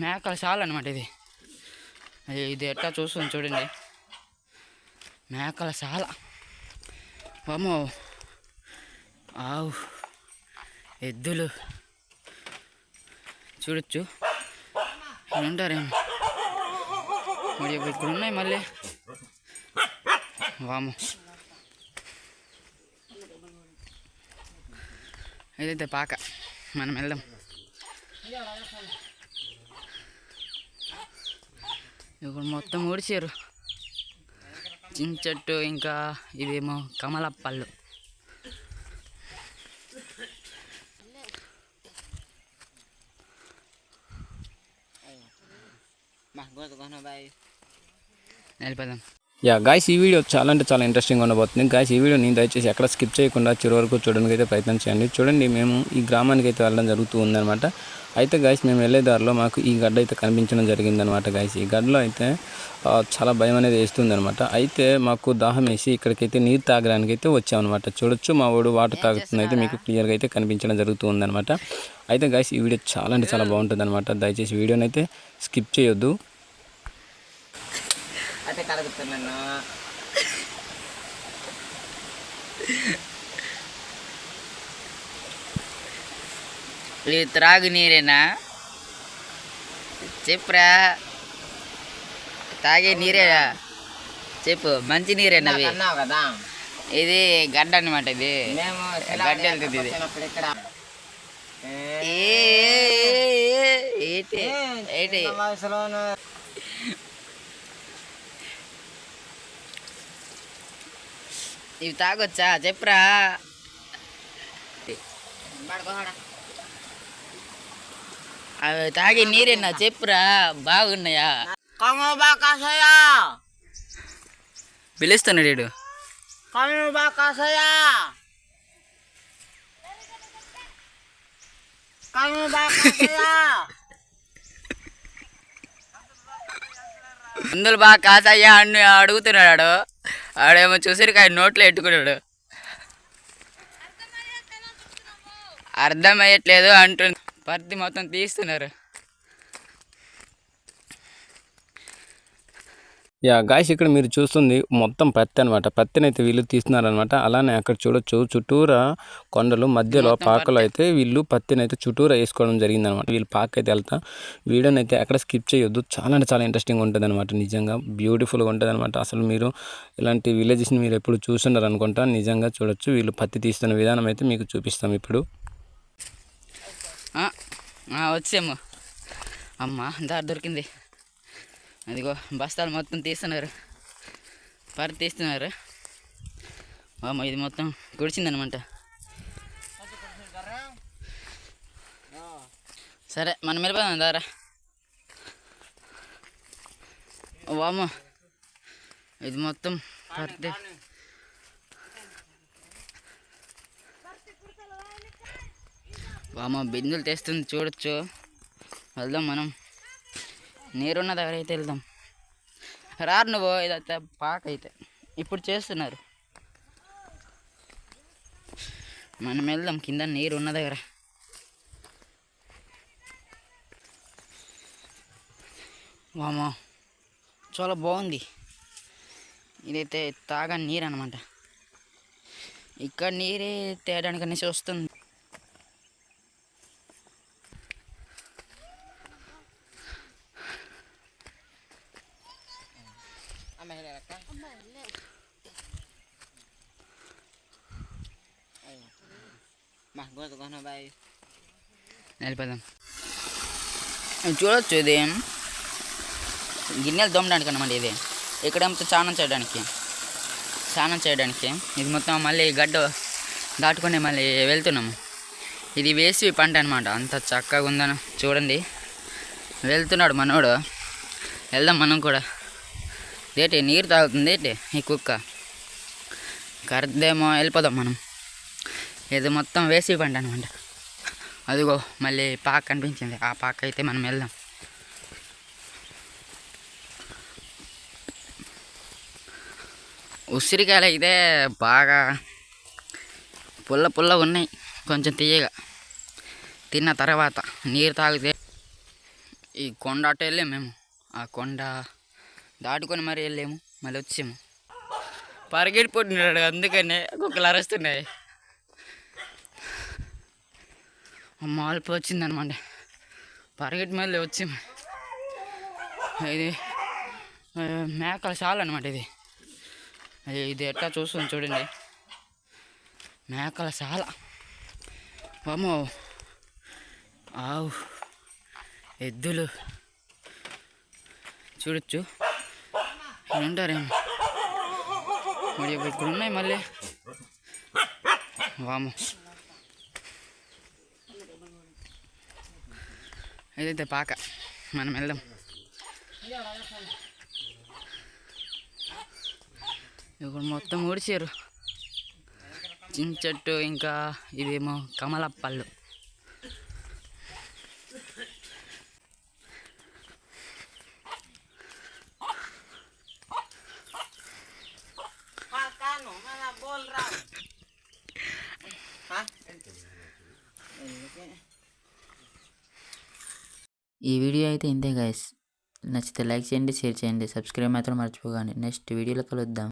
మేకల సాల్ అనమాట ఇది. అది ఇది ఎట్టా చూస్తుంది చూడండి. మేకల సాల వామో ఆవు. ఎద్దులు. చూడొచ్చు. ఉంటారేమో. మరి ఇక్కడ ఉన్నాయి మళ్ళీ. వాము ఇదైతే పాక. మనం వెళ్దాం. ఇప్పుడు మొత్తం ఊడిచారు చించెట్టు ఇంకా ఇదేమో కమలప్పళ్ళు. వెళ్ళిపోదాం. యా గాయస్ ఈ వీడియో చాలా అంటే చాలా ఇంట్రెస్టింగ్ ఉండబోతుంది. గాయస్ ఈ వీడియో నేను దయచేసి ఎక్కడ స్కిప్ చేయకుండా చివరి వరకు చూడడానికి అయితే ప్రయత్నం చేయండి. చూడండి మేము ఈ గ్రామానికి అయితే వెళ్ళడం జరుగుతూ ఉందన్నమాట. అయితే గాయస్ మేము వెళ్ళే దారిలో మాకు ఈ గడ్డ అయితే కనిపించడం జరిగిందనమాట గాయస్ ఈ గడ్డలో అయితే చాలా భయం అనేది వేస్తుంది అనమాట అయితే మాకు దాహం వేసి ఇక్కడికైతే నీరు తాగడానికి అయితే వచ్చామన్నమాట. చూడొచ్చు మా వాడు వాటర్ తాగుతుంది అయితే మీకు క్లియర్గా అయితే కనిపించడం జరుగుతూ ఉందన్నమాట. అయితే గాయస్ ఈ వీడియో చాలా అంటే చాలా బాగుంటుంది అనమాట దయచేసి వీడియోని అయితే స్కిప్ చేయొద్దు. అదే కలుగుతున్నాను ఇది త్రాగు నీరేనా చెప్పురా తాగే నీరేనా చెప్పు మంచి నీరేనా అన్నావు కదా ఇది గడ్డ అనమాట ఇది మేము గడ్డ వెళ్తుంది ఇది వచ్చినప్పుడు ఇక్కడ ఏ, ఏ, ఏ, ఏంటి ఏంటి ఇవి తాగొచ్చా? చెప్పురా. అవి తాగే నీరేనా? చెప్పురా. బాగున్నాయా? పిలుస్తున్నాడు మందులు బాగా కాసాయ్యా అని అడుగుతున్నాడు ఆడేమో చూసరికి ఆయన నోట్లో ఎట్టుకున్నాడు అర్థమయ్యట్లేదు అంటుంది పర్ది మొత్తం తీస్తున్నారు. యా గాయస్ ఇక్కడ మీరు చూస్తుంది మొత్తం పత్తి అనమాట పత్తిని అయితే వీళ్ళు తీస్తున్నారనమాట అలానే అక్కడ చూడొచ్చు చుట్టూరా కొండలు మధ్యలో పాకలో అయితే వీళ్ళు పత్తిని అయితే చుట్టూరా వేసుకోవడం జరిగింది అనమాట వీళ్ళు పాక అయితే వెళ్తా. వీడియోని అయితే ఎక్కడ స్కిప్ చేయొద్దు. చాలా అంటే చాలా ఇంట్రెస్టింగ్ ఉంటుంది అనమాట నిజంగా బ్యూటిఫుల్గా ఉంటుంది అనమాట అసలు మీరు ఇలాంటి విలేజెస్ని మీరు ఎప్పుడు చూస్తున్నారు అనుకుంటా నిజంగా చూడొచ్చు. వీళ్ళు పత్తి తీస్తున్న విధానం అయితే మీకు చూపిస్తాం ఇప్పుడు. వచ్చేమో. అమ్మ దారి దొరికింది. అదిగో బస్తాలు మొత్తం తీస్తున్నారు. పరి తీస్తున్నారు. అమ్మ ఇది మొత్తం గుడిచిందనమాట సరే మనం వెళ్ళిపోదాం దారా వామ ఇది మొత్తం పర్తి వామ బిందులు తెస్తుంది చూడొచ్చు. వెళ్దాం మనం. నీరున్న దగ్గర అయితే వెళ్దాం? రారు నువ్వు ఇదైతే పాక అయితే ఇప్పుడు చేస్తున్నారు. మనం వెళ్దాం కింద నీరు ఉన్న దగ్గర వామో చాలా బాగుంది. ఇదైతే తాగా నీరు అనమాట ఇక్కడ నీరే తేయడానికి అనేసి వస్తుంది. మా గోతుకోన బాయ్ వెళ్ళిపోదాం ఇది చూడొచ్చు ఇది గిన్నెలు దొమ్మడానికి అనమాట ఇది. ఇక్కడేమో స్నానం చేయడానికి. స్నానం చేయడానికి. ఇది మొత్తం మళ్ళీ గడ్డ దాటుకొని మళ్ళీ వెళ్తున్నాము. ఇది వేసి పంట అనమాట అంత చక్కగా ఉందని చూడండి. వెళ్తున్నాడు మనోడు. వెళ్దాం మనం కూడా. ఏంటి నీరు తాగుతుంది ఏంటి? ఈ కుక్క. కరదేమో వెళ్ళిపోదాం మనం. ఇది మొత్తం వేసి ఇవ్వండి అనమాట అదిగో మళ్ళీ పాక కనిపించింది. ఆ పాక అయితే మనం వెళ్దాం. ఉసిరికాయలు అయితే బాగా పుల్ల పుల్ల ఉన్నాయి. కొంచెం తీయగా. తిన్న తర్వాత నీరు తాగితే ఈ కొండ అటు వెళ్ళాము మేము. ఆ కొండ దాటుకొని మరి వెళ్ళాము. మళ్ళీ వచ్చాము. పరిగెడిపోతున్నాడు అందుకనే కుక్కలు అరుస్తున్నాయి. మాల్పు వచ్చిందనమాట పరిగెట్టి మళ్ళీ వచ్చి ఇది మేకల చాలా అనమాట ఇది. ఇది ఎట్లా చూస్తుంది చూడండి. మేకల చాల వామో ఆవు. ఎద్దులు. చూడొచ్చు. ఉంటారేమో. మరి ఇక్కడ ఉన్నాయి మళ్ళీ. వాము ఇదైతే పాక మనం వెళ్దాం ఇక్కడ మొత్తం ఊడిచారు చింత చెట్టు ఇంకా ఇదేమో కమలప్పళ్ళు हाँ ఈ వీడియో అయితే ఇంతే గైస్ నచ్చితే లైక్ చేయండి షేర్ చేయండి. సబ్స్క్రైబ్ మాత్రం మర్చిపోకండి. నెక్స్ట్ వీడియోలో కలుద్దాం.